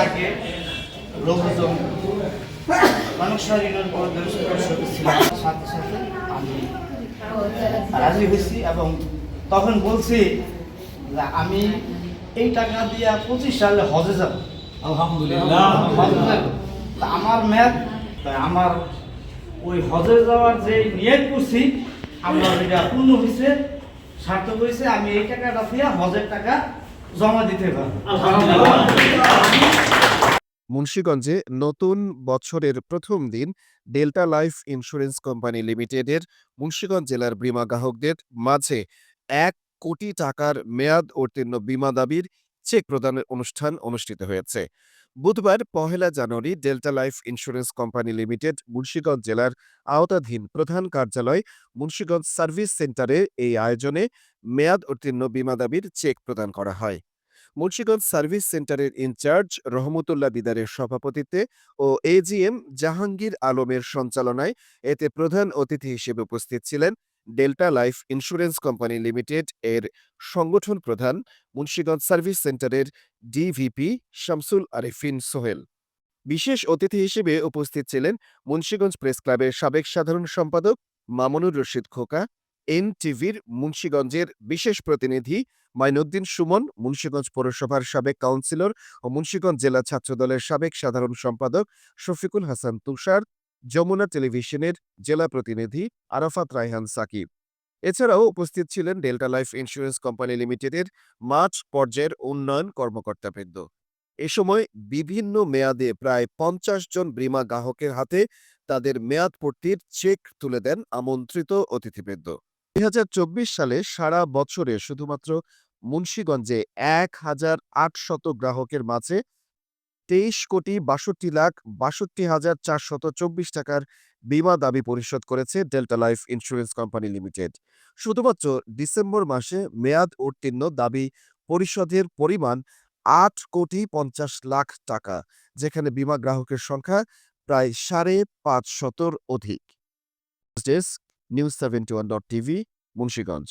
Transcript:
আগে লোকজন মানুষ ইউনিয়ন পরিদর্শক ছিলাম সাথে সাথে আমি রাজি হয়েছি এবং তখন বলছি যে আমি এই টাকা দিয়ে পঁচিশ সালে হজে যাব। আলহামদুলিল্লাহ। আমার ম্যাথ আমার ওই হজে যাওয়ার যে নিয়ত করছি আমার এটা পূর্ণ হয়েছে সার্থক হয়েছে। আমি এই টাকাটা দিয়ে হজের টাকা জমা দিতে মুন্সীগঞ্জে নতুন বছরের প্রথম দিন ডেল্টা লাইফ ইন্স্যুরেন্স কোম্পানি লিমিটেডের মুন্সীগঞ্জ জেলার বীমা গ্রাহকদের মাঝে এক কোটি টাকার মেয়াদ উত্তীর্ণ বীমা দাবির চেক প্রদানের অনুষ্ঠান অনুষ্ঠিত হয়েছে। বুধবার পহেলা জানুয়ারি Delta life insurance company limited Munshiganj জেলার আওতাধীন প্রধান কার্যালয় মুন্সীগঞ্জ সার্ভিস সেন্টারে এই আয়োজনে মেয়াদ উত্তীর্ণ বীমা দাবির চেক প্রদান করা হয়। মুন্সিগঞ্জ সার্ভিস সেন্টারের ইনচার্জ রহমতুল্লাহ দিদারের সভাপতিত্বে ও এজিএম জাহাঙ্গীর আলমের সঞ্চালনায় এতে প্রধান অতিথি হিসেবে উপস্থিত ছিলেন Delta life insurance company limited এর সংগঠন প্রধান, মুন্সিগঞ্জ সার্ভিস সেন্টারের ডিভিপি শামসুল আরেফিন সোহেল। বিশেষ অতিথি হিসেবে উপস্থিত ছিলেন মুন্সিগঞ্জ প্রেস ক্লাবের সাবেক সাধারণ সম্পাদক মামুনুর রশিদ খোকা এনটিভির মুন্সীগঞ্জের বিশেষ প্রতিনিধি মাইনুদ্দিন সুমন, মুন্সিগঞ্জ পৌরসভার সাবেক কাউন্সিলর ও মুন্সীগঞ্জ জেলা ছাত্রদলের সাবেক সাধারণ সম্পাদক শফিকুল হাসান তুষার, যমুনা টেলিভিশনের জেলা প্রতিনিধি আরাফাত রায়হান সাকিব। এছাড়াও উপস্থিত ছিলেন ডেল্টা লাইফ ইন্স্যুরেন্স কোম্পানি লিমিটেডের মাঠ পর্যায়ের উন্নয়ন কর্মকর্তাবৃন্দ। এ সময় বিভিন্ন মেয়াদে প্রায় পঞ্চাশ জন বীমা গ্রাহকের হাতে তাদের মেয়াদ পূর্তির চেক তুলে দেন আমন্ত্রিত অতিথিবৃন্দ। দুই হাজার চব্বিশ সালে সারা বছরে শুধুমাত্র মুন্সীগঞ্জে এক হাজার আটশত গ্রাহকের মাঝে তেইশ কোটি বাষট্টি লাখ বাষট্টি হাজার চারশত চব্বিশ টাকার বীমা দাবি পরিশোধ করেছে Delta life insurance company limited. শুধুমাত্র ডিসেম্বর মাসে মেয়াদ উত্তীর্ণ দাবি পরিশোধের পরিমাণ আট কোটি পঞ্চাশ লাখ টাকা, যেখানে বীমা গ্রাহকের সংখ্যা প্রায় সাড়ে পাঁচ শতর অধিক। Desk news seventy one dot TV Munshiganj